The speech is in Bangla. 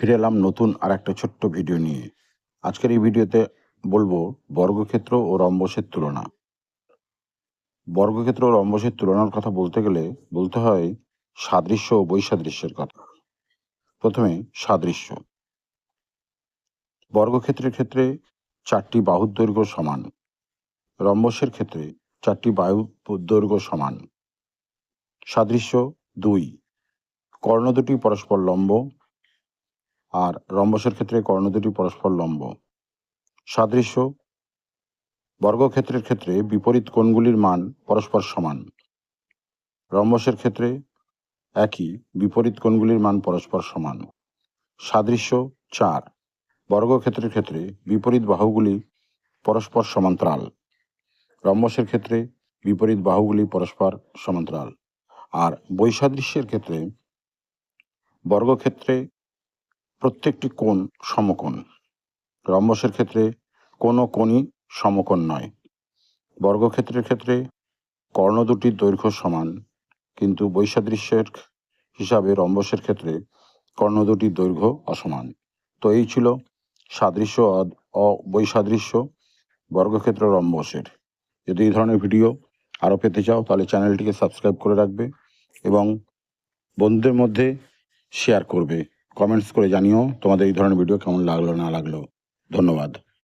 ফিরে এলাম নতুন আর একটা ছোট্ট ভিডিও নিয়ে। আজকের এই ভিডিওতে বলব বর্গক্ষেত্র ও রম্বসের তুলনা। বর্গক্ষেত্র ও রম্বসের তুলনার কথা বলতে গেলে বলতে হয় সাদৃশ্য ও বৈসাদৃশ্যের কথা। প্রথমে সাদৃশ্য। বর্গক্ষেত্রের ক্ষেত্রে চারটি বাহুর দৈর্ঘ্য সমান। রম্বসের ক্ষেত্রে চারটি বায়ু দৈর্ঘ্য সমান। সাদৃশ্য দুই। কর্ণ দুটি পরস্পর লম্ব আর রম্বসের ক্ষেত্রে কর্ণ দুটি পরস্পর লম্ব। সাদৃশ্য, বর্গক্ষেত্রের ক্ষেত্রে বিপরীত কোণগুলির মান পরস্পর সমান। রম্বসের ক্ষেত্রে একই, বিপরীত কোণগুলির মান পরস্পর সমান। সাদৃশ্য, চার, বর্গক্ষেত্রের ক্ষেত্রে বিপরীত বাহুগুলি পরস্পর সমান্তরাল। রম্বসের ক্ষেত্রে বিপরীত বাহুগুলি পরস্পর সমান্তরাল। আর বৈসাদৃশ্যের ক্ষেত্রে বর্গক্ষেত্রে প্রত্যেকটি কোণ সমকোণ। রম্বসের ক্ষেত্রে কোনো কোণই সমকোণ নয়। বর্গক্ষেত্রের ক্ষেত্রে কর্ণ দুটির দৈর্ঘ্য সমান, কিন্তু বৈসাদৃশ্যের হিসাবে রম্বসের ক্ষেত্রে কর্ণ দুটির দৈর্ঘ্য অসমান। তো এই ছিল সাদৃশ্য অ- বৈসাদৃশ্য বর্গক্ষেত্র রম্বসের যদি এই ধরনের ভিডিও আরও পেতে চাও, তাহলে চ্যানেলটিকে সাবস্ক্রাইব করে রাখবে এবং বন্ধুদের মধ্যে শেয়ার করবে। কমেন্টস করে জানিও তোমাদের এই ধরনের ভিডিও কেমন লাগল না লাগল। ধন্যবাদ।